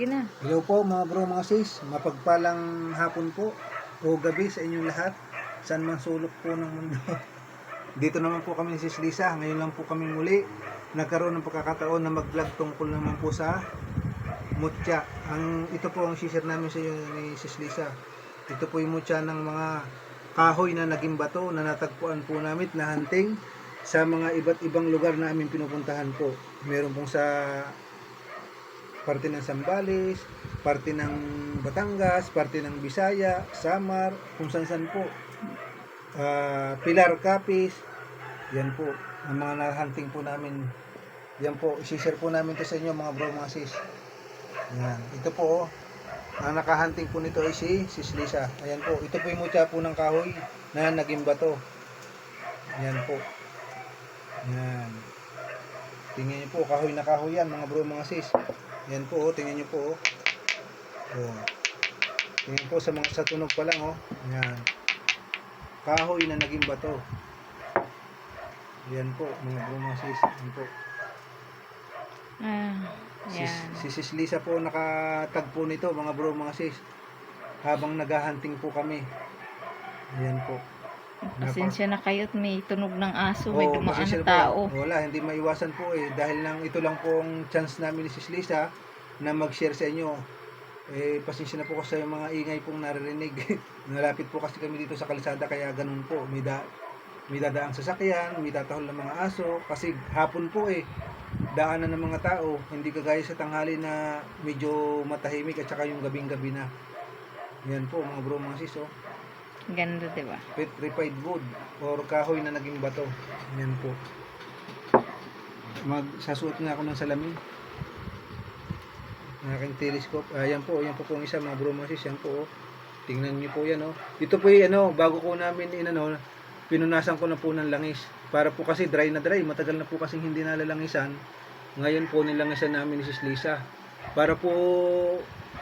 Sige na. Hello po mga bro, mga sis. Mapagpalang hapon po o gabi sa inyong lahat. Saan man sulok po ng mundo. Dito naman po kami ni Sis Lisa. Ngayon lang po kami muli. Nagkaroon ng pagkakataon na mag-vlog tungkol naman po sa mutya. Ang, ito po ang share namin sa inyo ni Sis Lisa. Ito po yung mutya ng mga kahoy na naging bato na natagpuan po namin na hunting sa mga iba't ibang lugar na aming pinupuntahan po. Meron pong sa parte ng Sambales, parte ng Batangas, parte ng Bisaya, Samar, kung saan po. Ah, Pilar Capiz, yan po, ang mga nahunting po namin. Yan po, isi-share po namin to sa inyo mga bro, mga sis. Yan, ito po, ang nakahunting po nito ay si Sis Lisa. Ayan po, ito po yung mutya po ng kahoy na naging bato. Yan po. Yan. Tingnan niyo po, kahoy na kahoy yan, mga bro, mga sis. Yan po, oh, tingnan niyo po, oh. Oh. Tingnan po sa mga sa tunog pa lang, oh. Yan. Kahoy na naging bato. Yan po, mga bro, mga sis. Yan po. Si, yan. si Sis Lisa po nakatagpo nito, mga bro, mga sis. Habang naghahunting po kami. Yan po. Pasensya na kayo at may tunog ng aso, may Oo, dumaan na tao. po. Wala, hindi maiwasan po eh. Dahil lang ito lang po ang chance namin ni Sis Lisa na mag-share sa inyo. Eh, pasensya na po kasi sa mga ingay pong naririnig. Nalapit po kasi kami dito sa kalsada kaya ganun po. May, da may dadaang sasakyan, may tatahol ng mga aso. Kasi hapon po eh. Daanan ng mga tao. Hindi kagaya sa tanghali na medyo matahimik at saka yung gabing-gabi na. Yan po mga bro, mga sis. Oh Ganda, di ba? petrified wood or kahoy na naging bato. Yan po. Magsasuot nga ako ng salamin. Ang aking telescope. Ayan po, yan po ang isa mga bro mga sis. Yan po. Oh. Tingnan niyo po yan. Oh. Ito po yung ano, bago ko namin inano, pinunasan ko na po ng langis. Para po kasi dry na dry. Matagal na po kasi hindi nalalangisan. Ngayon po nilangisan namin ni Sis Lisa. Para po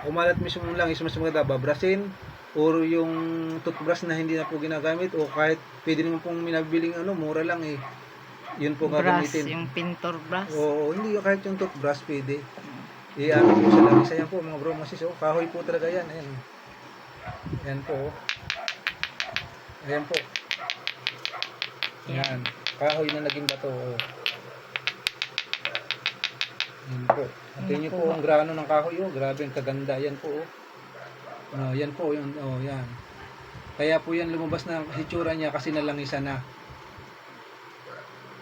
kumalat mismo ng langis, mas maganda babrasin or yung toothbrush na hindi na po ginagamit o kahit pwede naman pong minabiling ano, mura lang eh. Yun po Brass, gagamitin. yung pintor brass. Oo, hindi kahit yung toothbrush pwede. I-ano po sa langis. Ayan po mga bro, mga sis. Oh, kahoy po talaga yan. Ayan. Ayan po. oh. Ayan po. Ayan. Kahoy na naging bato. Oh. Ayan po. At yun niyo po ang grano ng kahoy. Oh. Grabe ang kaganda. Yan po. Oh. Oh, yan po. Yun. Oh, yan. Kaya po yan lumabas na hitsura niya kasi nalangisan na.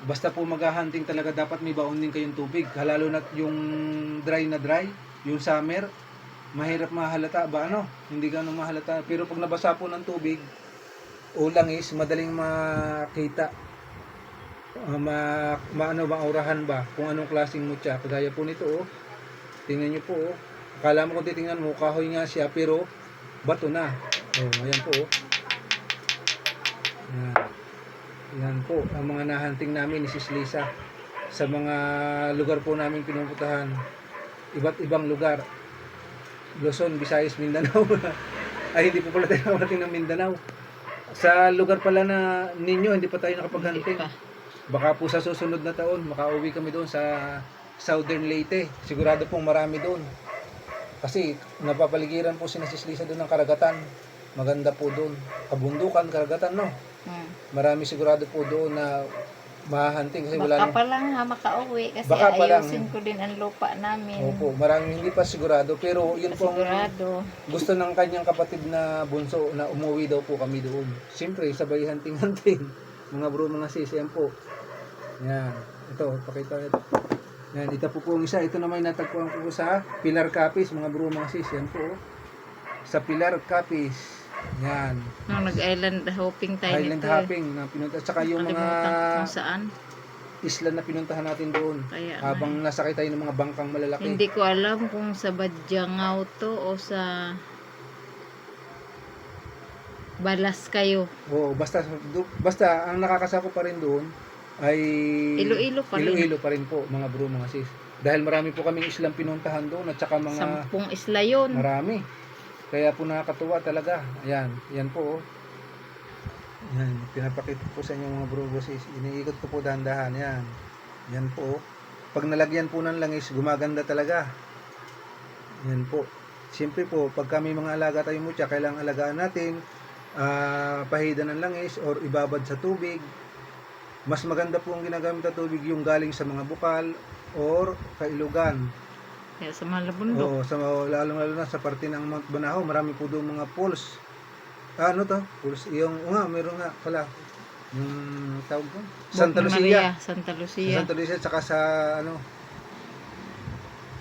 Basta po maghahunting talaga dapat may baon din kayong tubig. Lalo na yung dry na dry, yung summer, mahirap mahalata ba ano? Hindi gano'ng mahalata. Pero pag nabasa po ng tubig, o langis, madaling makita. Uh, ma, maano ba aurahan ba kung anong klaseng mutya kagaya po nito oh tingnan niyo po oh akala mo kung titingnan mo kahoy nga siya pero bato na. Oh ayan po oh. Yan yan po ang mga nahunting namin ni Sis Lisa sa mga lugar po namin pinupuntahan. Iba't ibang lugar. Luzon, Visayas, Mindanao. Ay hindi po pala tayo nakarating ng Mindanao. Sa lugar pala na ninyo hindi pa tayo pa. baka po sa susunod na taon makauwi kami doon sa Southern Leyte. Sigurado pong marami doon kasi napapaligiran po si Sis Lisa doon ng karagatan maganda po doon kabundukan karagatan no Hmm. marami sigurado po doon na mahahunting kasi wala Baka nang pa lang ha makauwi kasi Baka pa lang. ayusin ko din ang lupa namin. Opo, maraming hindi pa sigurado pero yun po ang Sigurado. gusto ng kanyang kapatid na bunso na umuwi daw po kami doon. Siyempre, sabay hunting-hunting. Mga bro, mga sis, yan po. Yan. Ito, pakita ito. Yan, ito po po ang isa. Ito naman yung natagpuan ko po sa Pilar Capiz, mga bro, mga sis. Yan po. oh. Sa Pilar Capiz. Yan. Nung nag-island hopping tayo Island nito. hopping na pinunta. Tsaka yung mga kung saan. isla na pinuntahan natin doon. Kaya Habang nasakay tayo ng mga bangkang malalaki. Hindi ko alam kung sa Badjangao to o sa Balas kayo. Oo, basta basta ang nakakasako pa rin doon ay Iloilo pa rin. Iloilo pa rin po, mga bro, mga sis. Dahil marami po kaming islang pinuntahan doon at saka mga Sampung isla yun. marami. Kaya po nakakatuwa talaga. Ayan, yan po. oh. Yan, pinapakita po sa inyo mga bro, bro, sis. Iniikot ko po dahan-dahan. Yan. Yan po. oh. Pag nalagyan po ng langis, gumaganda talaga. Yan po. Siyempre po, pag kami mga alaga tayong mutya, kailangan alagaan natin, ah, pahidan ng langis or ibabad sa tubig. Mas maganda po ang ginagamit na tubig yung galing sa mga bukal or kailugan. Kaya sa mga bundok. Oo, sa lalo lalo na sa parte ng Mount Banahaw, marami po doon mga pools. Ah, ano to? Pools. Yung, oo nga, meron nga pala. Yung tawag ko? Santa Lucia. Maria, Santa Sa Lucia. Santa Lucia, tsaka sa, ano,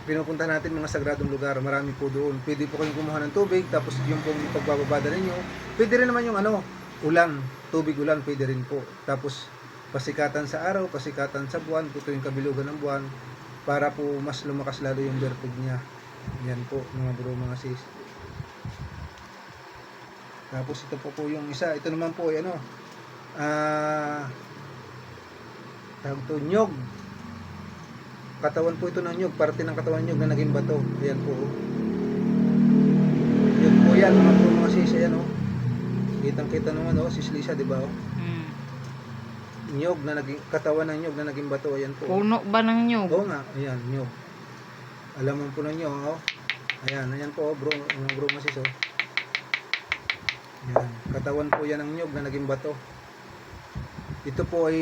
pinupunta natin mga sagradong lugar. Marami po doon. Pwede po kayong kumuha ng tubig, tapos yung pong pagbababada ninyo. Pwede rin naman yung, ano, ulan. Tubig ulan, pwede rin po. Tapos, pasikatan sa araw, pasikatan sa buwan, ito yung kabilugan ng buwan, para po mas lumakas lalo yung bertug niya. Yan po, mga bro, mga sis. Tapos ito po po yung isa. Ito naman po ay ano, ah, tawag to, nyog. Katawan po ito ng nyog, parte ng katawan nyog na naging bato. Ayan po. Nyog po yan, mga po mga sis, ayan oh. Kitang kita naman oh, sis Lisa, di ba oh? Mm. Nyog na naging, katawan ng nyog na naging bato, ayan po. Puno ba ng nyug? Oo nga, ayan, nyog. Alam mo po ng nyog, oh. Ayan, ayan po, oh, bro, mga bro masis, oh. Ayan, katawan po yan ng nyog na naging bato. Ito po ay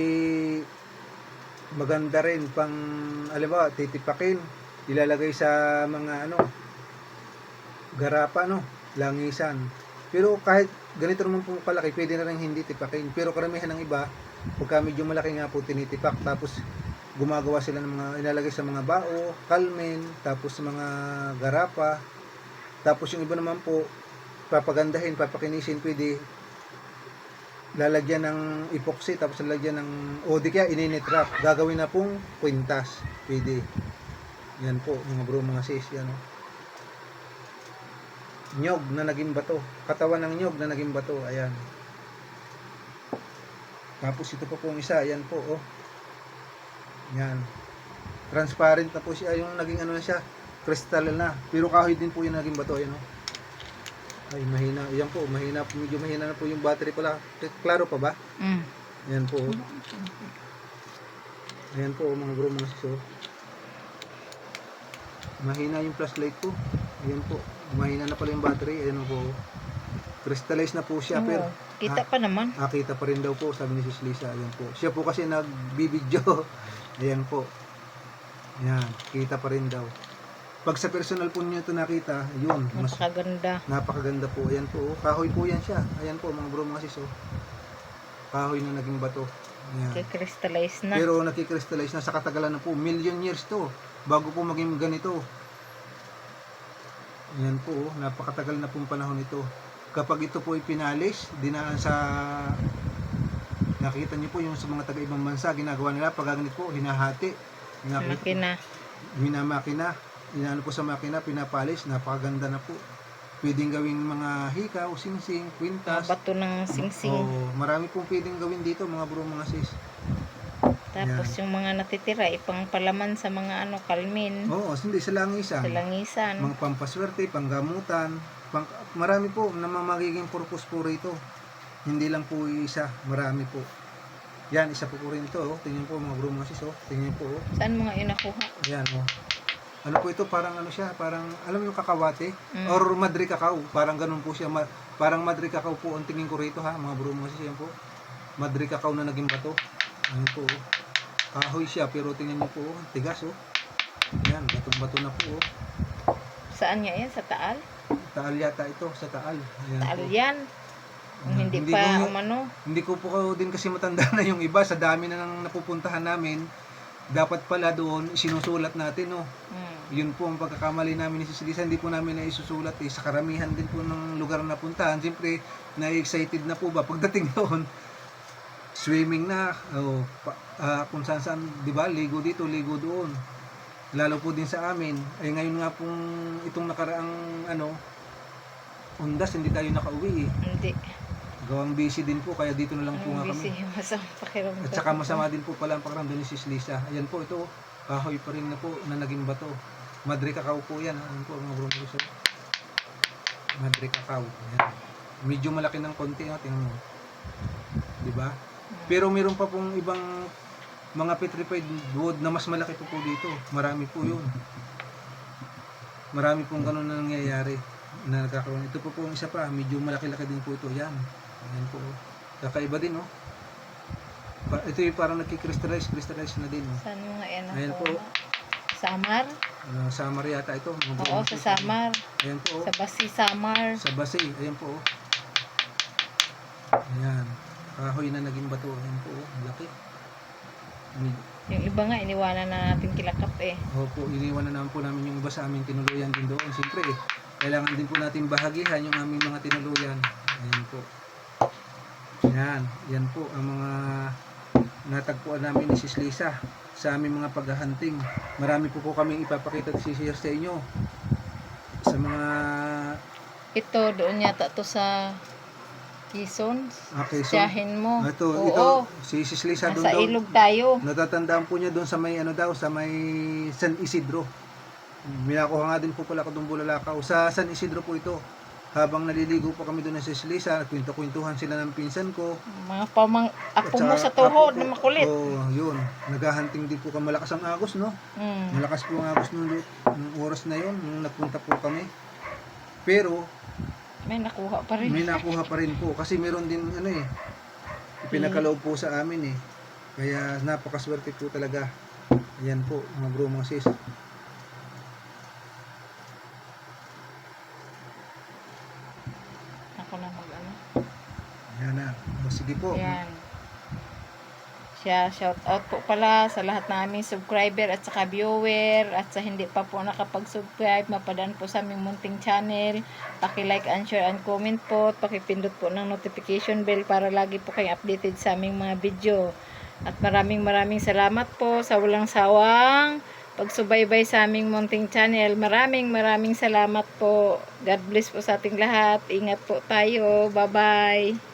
maganda rin pang, alam ba, titipakin. Ilalagay sa mga, ano, garapa, no, langisan. Pero kahit ganito naman po kalaki, pwede na rin hindi tipakin. Pero karamihan ng iba, pagka medyo malaki nga po tinitipak, tapos gumagawa sila ng mga ilalagay sa mga bao, kalmen, tapos mga garapa. Tapos yung iba naman po papagandahin, papakinisin, pwede lalagyan ng epoxy tapos lalagyan ng o di kaya ininitrap. Gagawin na pong kwintas. Pwede. Yan po, mga bro, mga sis, yan o. Nyog na naging bato. Katawan ng nyog na naging bato. Ayan. Tapos ito pa pong isa. Ayan po, oh. Yan. Transparent na po siya. Yung naging ano na siya. Crystal na. Pero kahoy din po yung naging bato. Ayan, oh. Ay, mahina. Ayan po, mahina. Medyo mahina na po yung battery pala. Klaro pa ba? Mm. Ayan po. oh. Ayan po, mga bro, mga siso. Mahina yung flashlight ko. Ayan po. Mahina na pala yung battery. Ayan po. Crystallize na po siya. Oo, Pero kita pa naman. Ah, kita pa rin daw po, sabi ni Sis Lisa. Ayan po. Siya po kasi nagbibidyo. Ayan po. Ayan, kita pa rin daw. Pag sa personal po niyo ito nakita, yun, mas Napakaganda. napakaganda po. Ayan po. oh. Kahoy po yan siya. Ayan po, mga bro, mga sis. Oh. Kahoy na naging bato. Ayan. Kikristallize na. Pero nakikristallize na sa katagalan na po. Million years to. Bago po maging ganito. Ayan po. oh. Napakatagal na pong panahon ito. Kapag ito po ay pinalis, dinaan sa nakita niyo po yung sa mga taga-ibang bansa, ginagawa nila pag ganito po, hinahati. Makina. minamakina, inaano po sa makina, pinapalis, napakaganda na po. Pwedeng gawing mga hikaw, singsing, kwintas. bato ng singsing. Oo, marami pong pwedeng gawin dito, mga bro, mga sis. Tapos yung mga natitira, ipang palaman sa mga ano, kalmin. Oo, hindi sa langisan. Sa langisan. Mga pampaswerte, panggamutan, pang, marami po na magiging purpose po rito. Hindi lang po isa, marami po. Yan, isa po po rin ito. Oh. Tingnan po mga bro, mga sis. Oh. Tingnan po. Oh. Saan mga inakuha? Yan, oh. Ano po ito? Parang ano siya? Parang, alam mo yung kakawate? Mm. Or Madri Cacao. Parang ganun po siya. Ma- parang Madri Cacao po ang tingin ko rito ha. Mga bro mga sis. Yan po. Madri Cacao na naging bato. Ayan po. oh. Kahoy siya. Pero tingnan niyo po. oh, Tigas oh. Yan. Batong bato na po. Oh. Saan niya yan? Sa Taal? Taal yata ito. Sa Taal. Ayan Taal po. yan. Kung hindi, hindi pa ko- umano. Hindi ko po din kasi matanda na yung iba. Sa dami na nang napupuntahan namin. Dapat pala doon, sinusulat natin, no? Mm. Yun po ang pagkakamali namin ni Sis Lisa, hindi po namin na isusulat eh. Sa karamihan din po ng lugar na puntahan, siyempre, na-excited na po ba pagdating doon. Swimming na, oh, pa, ah, kung saan saan, di ba, ligo dito, ligo doon. Lalo po din sa amin. Ay ngayon nga pong itong nakaraang ano, undas, hindi tayo nakauwi eh. Hindi. Gawang busy din po, kaya dito na lang po nga kami. busy. Masama pakiramdam. At saka masama din po pala ang pakiramdam ni Sis Lisa. Ayan po, ito, kahoy pa rin na po na naging bato. Madre Cacao po yan. Ayan po, mga bro. Madre Cacao. Ayan. Medyo malaki ng konti. Oh, tingnan mo. Di ba? Pero meron pa pong ibang mga petrified wood na mas malaki po po dito. Marami po yun. Marami pong ganun na nangyayari na nagkakaroon. Ito po po ang isa pa, medyo malaki-laki din po ito. Yan. Yan po. Kakaiba din, oh. Pa- ito yung parang nagkikrystallize, crystallize na din, oh. Saan mo nga yan Ayan po. Samar? Uh, Samar yata ito. mga Oo, sa. Samar. Ayan po. Sa Basi Samar. Sa base, ayan po. Ayan. Kahoy na naging bato. Ayan po, Laki. Med- Yung iba nga, iniwanan na natin kilakap eh. Opo, iniwan na naman po namin yung iba sa aming tinuluyan din doon. Siyempre, eh, kailangan din po natin bahagihan yung aming mga tinuluyan. Ayan po. Yan, yan po ang mga natagpuan namin ni Sis Lisa sa aming mga paghahunting. Marami po po kaming ipapakita at sisiyar sa inyo. Sa mga Ito, doon yata to sa Quezon. okay, so, Siyahin mo. ito, Oo, ito, si Sis Lisa doon nasa daw. ilog tayo. Natatandaan po niya doon sa may ano daw, sa may San Isidro. Minakuha nga din po pala ko doon bulalakaw. Sa San Isidro po ito. Habang naliligo po kami doon sa Sislisa, kwento-kwentuhan sila ng pinsan ko. Mga pamang apo mo sa tuhod na makulit. Oo, yun. Naghahunting din po kami. Malakas ang agos, no? Mm. Malakas po ang agos nung, nung oras na yun, nung nagpunta po kami. Pero, May nakuha pa rin. may nakuha pa rin po. Kasi meron din, ano eh, ipinakaloob po sa amin eh. Kaya napakaswerte po talaga. Ayan po, mga bro, mga sis. Ako na mag ano. Ayan na. O, sige po. Ayan. Siya, shout out po pala sa lahat naming subscriber at saka viewer at sa hindi pa po nakapag-subscribe, mapadaan po sa aming munting channel. Paki-like and share and comment po at pakipindot po ng notification bell para lagi po kayong updated sa aming mga video. At maraming maraming salamat po sa walang sawang pagsubaybay sa aming munting channel. Maraming maraming salamat po. God bless po sa ating lahat. Ingat po tayo. Bye-bye.